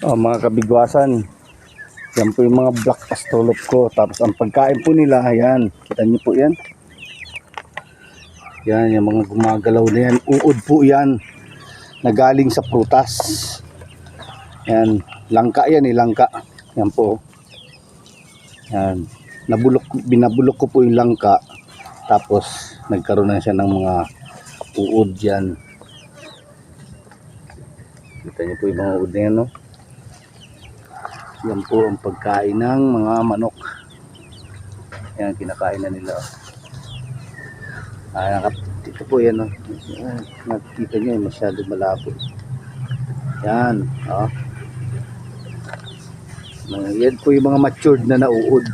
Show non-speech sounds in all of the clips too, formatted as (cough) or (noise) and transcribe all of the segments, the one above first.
Oh, mga kabigwasan. Yan po yung mga black astrolop ko. Tapos ang pagkain po nila, ayan. Kita niyo po yan. Yan, yung mga gumagalaw na yan. Uod po yan. Na galing sa prutas. Yan. Langka yan eh, langka. Yan po. Yan. Nabulok, binabulok ko po yung langka. Tapos, nagkaroon na siya ng mga uod yan. Kita niyo po yung mga uod na yan, no? Yan po ang pagkain ng mga manok. Yan, kinakain na nila. Ah, nakap ito po yan, oh. Nakikita niyo, masyado malabo. Yan, oh. Yan po yung mga matured na nauud.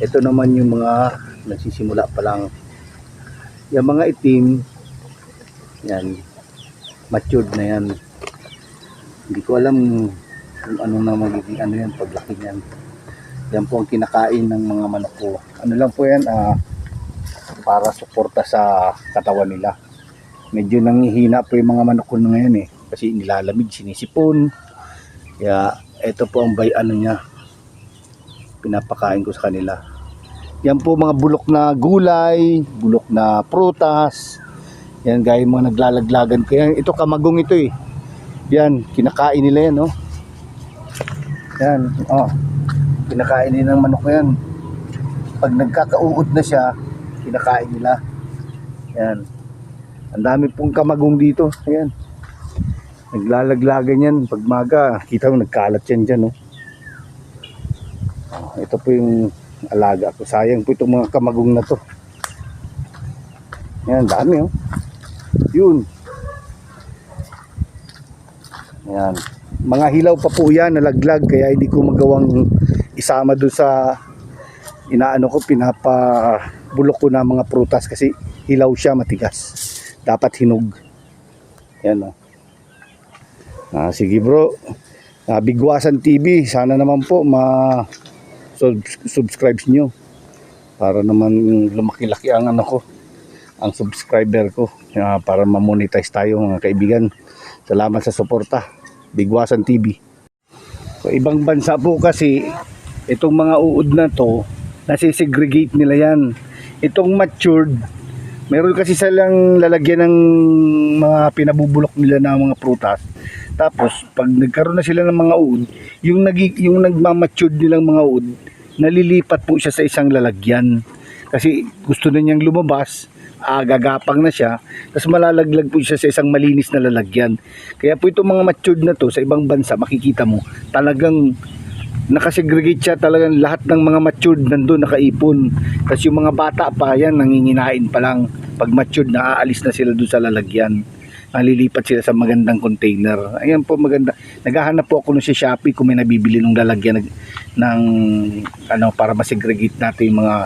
Ito naman yung mga nagsisimula pa lang. Yung mga itim, yan, matured na yan. Hindi ko alam kung ano na magiging ano yan paglaki niyan. Yan po ang kinakain ng mga manok ko. Ano lang po yan, ah, para suporta sa katawan nila. Medyo nanghihina po yung mga manok ko ngayon eh. Kasi nilalamig, sinisipon. Kaya ito po ang bay ano niya. Pinapakain ko sa kanila. Yan po mga bulok na gulay, bulok na prutas. Yan gaya mga naglalaglagan. Kaya ito kamagong ito eh. Yan, kinakain nila yan, oh. Yan, oh. Kinakain nila ng manok yan. Pag nagkakauod na siya, kinakain nila. Yan. Ang dami pong kamagong dito. Ayan. Naglalaglagan yan. Pag maga, kita mo nagkalat yan dyan, oh. Oh, Ito po yung alaga ko. Sayang po itong mga kamagong na to. Yan, dami, oh. Yun. Yan. Mga hilaw pa po yan, nalaglag, kaya hindi ko magawang isama doon sa inaano ko, pinapabulok ko na mga prutas kasi hilaw siya, matigas. Dapat hinog. Yan o. Ah, sige bro. Ah, Bigwasan TV, sana naman po ma sub- subscribe nyo para naman lumaki-laki ang ano ko ang subscriber ko ah, para ma-monetize tayo mga kaibigan. Salamat sa suporta. Bigwasan TV. So, ibang bansa po kasi itong mga uod na to, nasisegregate nila yan. Itong matured, meron kasi silang lalagyan ng mga pinabubulok nila na mga prutas. Tapos, pag nagkaroon na sila ng mga uod, yung, nagi, yung nagmamatured nilang mga uod, nalilipat po siya sa isang lalagyan. Kasi gusto na niyang lumabas, ah, gagapang na siya, tapos malalaglag po siya sa isang malinis na lalagyan. Kaya po itong mga matured na to sa ibang bansa, makikita mo, talagang nakasegregate siya talagang lahat ng mga matured nandun nakaipon. Kasi yung mga bata pa yan, nanginginain pa lang. Pag matured, naaalis na sila doon sa lalagyan. Nalilipat sila sa magandang container. Ayan po maganda. Naghahanap po ako nung si Shopee kung may nabibili ng lalagyan ng, ng ano para masegregate natin yung mga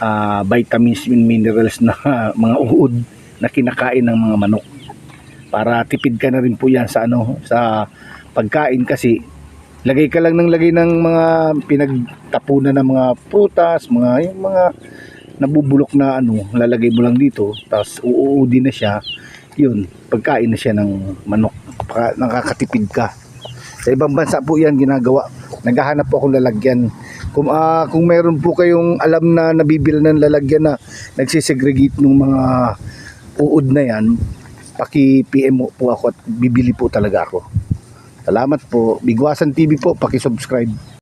ah, vitamins and minerals na (laughs) mga uod na kinakain ng mga manok. Para tipid ka na rin po yan sa ano sa pagkain kasi lagay ka lang ng lagay ng mga pinagtapunan ng mga prutas, mga yung mga nabubulok na ano, lalagay mo lang dito, tapos uuudi na siya. Yun, pagkain na siya ng manok. Nakakatipid ka. Sa ibang bansa po 'yan ginagawa. Naghahanap po akong lalagyan. Kung ah, kung meron po kayong alam na nabibili ng lalagyan na nagsisegregate ng mga uod na 'yan, paki-PM po ako at bibili po talaga ako. Salamat po. Bigwasan TV po, paki-subscribe.